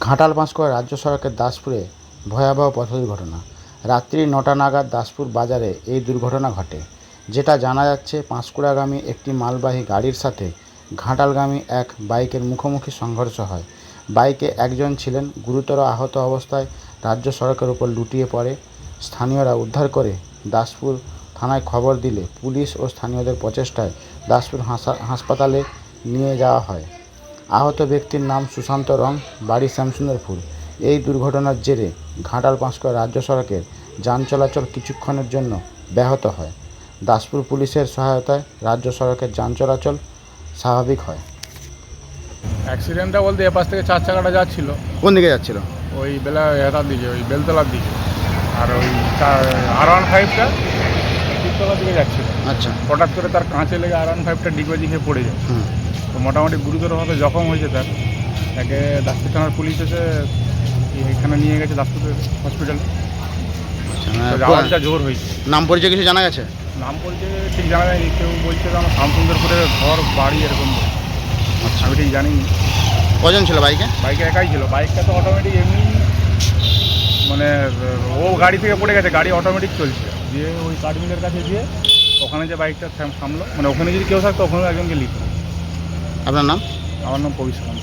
ঘাটাল পাঁশকুড়া রাজ্য সড়কের দাসপুরে ভয়াবহ পথ দুর্ঘটনা। রাত্রি নটা নাগাদ দাসপুর বাজারে এই দুর্ঘটনা ঘটে, যেটা জানা যাচ্ছে পাঁশকুড়াগামী একটি মালবাহী গাড়ির সাথে ঘাটালগামী এক বাইকের মুখোমুখি সংঘর্ষ হয়। বাইকে একজন ছিলেন, গুরুতর আহত অবস্থায় রাজ্য সড়কের উপর লুটিয়ে পড়ে। স্থানীয়রা উদ্ধার করে দাসপুর থানায় খবর দিলে পুলিশ ও স্থানীয়দের প্রচেষ্টায় দাসপুর হাসা- হাসপাতালে নিয়ে যাওয়া হয়। আহত ব্যক্তির নাম সুশান্ত রং বাড়ি শ্যামসুন্দরপুর এই দুর্ঘটনার জেরে ঘাটাল পাঁশকুড়া রাজ্য সড়কের যান চলাচল কিছুক্ষণের জন্য ব্যাহত হয়। দাসপুর পুলিশের সহায়তায় রাজ্য সড়কের যান চলাচল স্বাভাবিক হয়। অ্যাক্সিডেন্টটা বলতে এপাশ থেকে চার চাকাটা যাচ্ছিল। কোন দিকে যাচ্ছিল? ওই বেলা এটার দিকে ওই বেলতলার দিকে। আর ওই আর ওয়ান ফাইভটা তিনতলার দিকে যাচ্ছিল। আচ্ছা। হঠাৎ করে তার কাঁচে লেগে আর ওয়ান ফাইভটা দিকে পড়ে যায়। হুম। তো মোটামুটি গুরুতরভাবে জখম হয়েছে তার। তাকে দাসপুর থানার পুলিশ এসে এখানে নিয়ে গেছে দাসপুর হসপিটাল আওয়াজটা জোর হয়েছে। নাম পরিচয় কিছু জানা গেছে? নাম পরিচয় ঠিক জানা যায়নি। কেউ বলছে যে আমার শ্যামসুন্দরপুরের ঘর বাড়ি এরকম আচ্ছা। আমি ঠিক জানি কজন ছিল বাইকে? বাইকে একাই ছিল। বাইকটা তো অটোমেটিক এমনি মানে ও গাড়ি থেকে পড়ে গেছে। গাড়ি অটোমেটিক চলছে। দিয়ে ওই কাঠমিলের কাছে দিয়ে ওখানে যে বাইকটা থাম- থামলো মানে ওখানে যদি কেউ থাকতো ওখানে একজনকে লিখতো আপনার নাম? আমার নাম পবিশ্রাম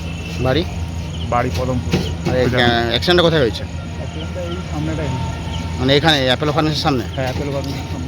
বাড়ি? বাড়ি পদমপুর। আর অ্যাক্সিডেন্টটা কোথায় হয়েছে? এই সামনেটাই। মানে এখানে অ্যাপেলো ফার্মেসির সামনে? হ্যাঁ অ্যাপেল ফার্মেসির সামনে।